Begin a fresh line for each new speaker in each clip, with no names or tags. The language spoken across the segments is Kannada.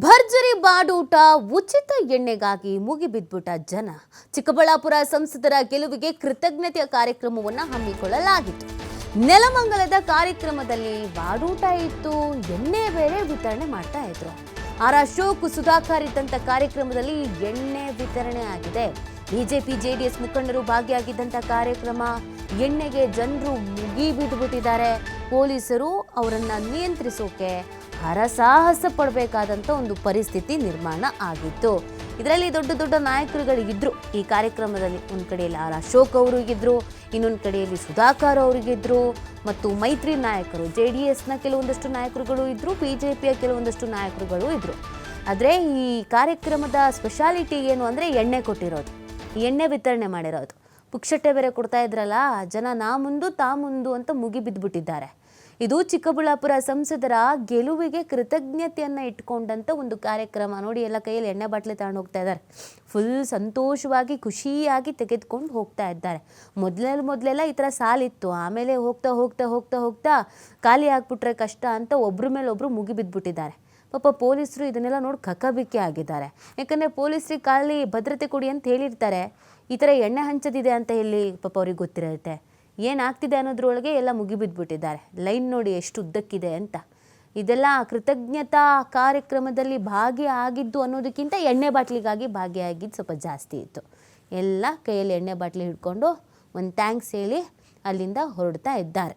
ಭರ್ಜರಿ ಬಾಡೂಟ ಉಚಿತ ಎಣ್ಣೆಗಾಗಿ ಮುಗಿಬಿದ್ಬಿಟ್ಟ ಜನ. ಚಿಕ್ಕಬಳ್ಳಾಪುರ ಸಂಸದರ ಗೆಲುವಿಗೆ ಕೃತಜ್ಞತೆಯ ಕಾರ್ಯಕ್ರಮವನ್ನು ಹಮ್ಮಿಕೊಳ್ಳಲಾಗಿತ್ತು. ನೆಲಮಂಗಲದ ಕಾರ್ಯಕ್ರಮದಲ್ಲಿ ಬಾಡೂಟ ಇತ್ತು, ಎಣ್ಣೆ ಬೇರೆ ವಿತರಣೆ ಮಾಡ್ತಾ ಇದ್ರು. ಆರ್ ಅಶೋಕ್ ಸುಧಾಕರ್ ಇದ್ದಂಥ ಕಾರ್ಯಕ್ರಮದಲ್ಲಿ ಎಣ್ಣೆ ವಿತರಣೆ ಆಗಿದೆ. ಬಿಜೆಪಿ, ಜೆಡಿಎಸ್ ಮುಖಂಡರು ಭಾಗಿಯಾಗಿದ್ದಂಥ ಕಾರ್ಯಕ್ರಮ, ಎಣ್ಣೆಗೆ ಜನರು ಮುಗಿ ಬಿದ್ದುಬಿಟ್ಟಿದ್ದಾರೆ ಪೊಲೀಸರು ಅವರನ್ನು ನಿಯಂತ್ರಿಸೋಕೆ ಹರಸಾಹಸ ಪಡಬೇಕಾದಂಥ ಒಂದು ಪರಿಸ್ಥಿತಿ ನಿರ್ಮಾಣ ಆಗಿತ್ತು. ಇದರಲ್ಲಿ ದೊಡ್ಡ ದೊಡ್ಡ ನಾಯಕರುಗಳಿಗಿದ್ರು. ಈ ಕಾರ್ಯಕ್ರಮದಲ್ಲಿ ಒಂದು ಕಡೆಯಲ್ಲಿ ಆರ್ ಅಶೋಕ್ ಅವರಿಗಿದ್ರು, ಇನ್ನೊಂದು ಕಡೆಯಲ್ಲಿ ಸುಧಾಕರ್ ಅವರಿಗಿದ್ರು, ಮತ್ತು ಮೈತ್ರಿ ನಾಯಕರು, ಜೆ ಡಿ ಎಸ್ನ ಕೆಲವೊಂದಷ್ಟು ನಾಯಕರುಗಳು ಇದ್ದರು ಬಿ ಜೆ ಪಿಯ ಕೆಲವೊಂದಷ್ಟು ನಾಯಕರುಗಳು ಇದ್ದರು ಆದರೆ ಈ ಕಾರ್ಯಕ್ರಮದ ಸ್ಪೆಷಾಲಿಟಿ ಏನು ಅಂದರೆ ಎಣ್ಣೆ ಕೊಟ್ಟಿರೋದು. ಎಣ್ಣೆ ವಿತರಣೆ ಮಾಡಿರೋದು. ಪುಕ್ಷಟ್ಟೆ ಬೇರೆ ಕೊಡ್ತಾ ಇದ್ರಲ್ಲ, ಜನ ನಾ ಮುಂದು, ತಾ ಮುಂದು ಅಂತ ಮುಗಿ ಬಿದ್ದುಬಿಟ್ಟಿದ್ದಾರೆ ಇದು ಚಿಕ್ಕಬಳ್ಳಾಪುರ ಸಂಸದರ ಗೆಲುವಿಗೆ ಕೃತಜ್ಞತೆಯನ್ನ ಇಟ್ಕೊಂಡಂತ ಒಂದು ಕಾರ್ಯಕ್ರಮ. ನೋಡಿ, ಎಲ್ಲ ಕೈಯಲ್ಲಿ ಎಣ್ಣೆ ಬಾಟ್ಲಿ ತಗೊಂಡು ಹೋಗ್ತಾ ಇದ್ದಾರೆ. ಫುಲ್ ಸಂತೋಷವಾಗಿ, ಖುಷಿಯಾಗಿ ತೆಗೆದುಕೊಂಡು ಹೋಗ್ತಾ ಇದ್ದಾರೆ. ಮೊದಲೆಲ್ಲ ಮೊದಲೆಲ್ಲ ಈ ಥರ ಸಾಲಿತ್ತು. ಆಮೇಲೆ ಹೋಗ್ತಾ ಹೋಗ್ತಾ ಹೋಗ್ತಾ ಹೋಗ್ತಾ ಖಾಲಿ ಆಗ್ಬಿಟ್ರೆ ಕಷ್ಟ ಅಂತ ಒಬ್ರ ಮೇಲೆ ಒಬ್ರು ಮುಗಿಬಿದ್ಬಿಟ್ಟಿದ್ದಾರೆ ಪಾಪ ಪೊಲೀಸರು ಇದನ್ನೆಲ್ಲ ನೋಡಿ ಕಕ್ಕಬಿಕ್ಕಿ ಆಗಿದ್ದಾರೆ. ಯಾಕಂದರೆ ಪೊಲೀಸರಿಗೆ ಖಾಲಿ ಭದ್ರತೆ ಕೊಡಿ ಅಂತ ಹೇಳಿರ್ತಾರೆ. ಈ ಥರ ಎಣ್ಣೆ ಹಂಚದಿದೆ ಅಂತ ಹೇಳಿ ಪಾಪ ಅವ್ರಿಗೆ ಗೊತ್ತಿರುತ್ತೆ. ಏನಾಗ್ತಿದೆ ಅನ್ನೋದ್ರೊಳಗೆ ಎಲ್ಲ ಮುಗಿಬಿದ್ಬಿಟ್ಟಿದ್ದಾರೆ. ಲೈನ್ ನೋಡಿ ಎಷ್ಟು ಉದ್ದಕ್ಕಿದೆ ಅಂತ. ಇದೆಲ್ಲ ಕೃತಜ್ಞತಾ ಕಾರ್ಯಕ್ರಮದಲ್ಲಿ ಭಾಗಿಯಾಗಿದ್ದು ಅನ್ನೋದಕ್ಕಿಂತ ಎಣ್ಣೆ ಬಾಟ್ಲಿಗಾಗಿ ಭಾಗಿಯಾಗಿದ್ದು ಸ್ವಲ್ಪ ಜಾಸ್ತಿ ಇತ್ತು. ಎಲ್ಲ ಕೈಯಲ್ಲಿ ಎಣ್ಣೆ ಬಾಟ್ಲಿ ಹಿಡ್ಕೊಂಡು ಒಂದು ಥ್ಯಾಂಕ್ಸ್ ಹೇಳಿ ಅಲ್ಲಿಂದ ಹೊರಡ್ತಾ ಇದ್ದಾರೆ.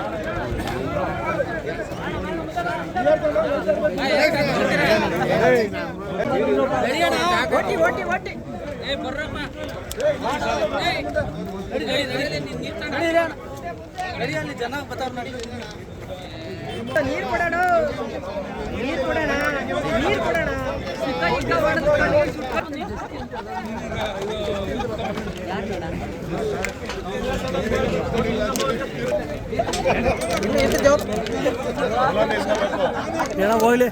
ನೀರ್ ಕೊಡೋಣ ನೀರ್ ಕೊಡೋಣ ನೀರ್ ಕೊಡೋಣ
ಹೋಗ್ಲಿ.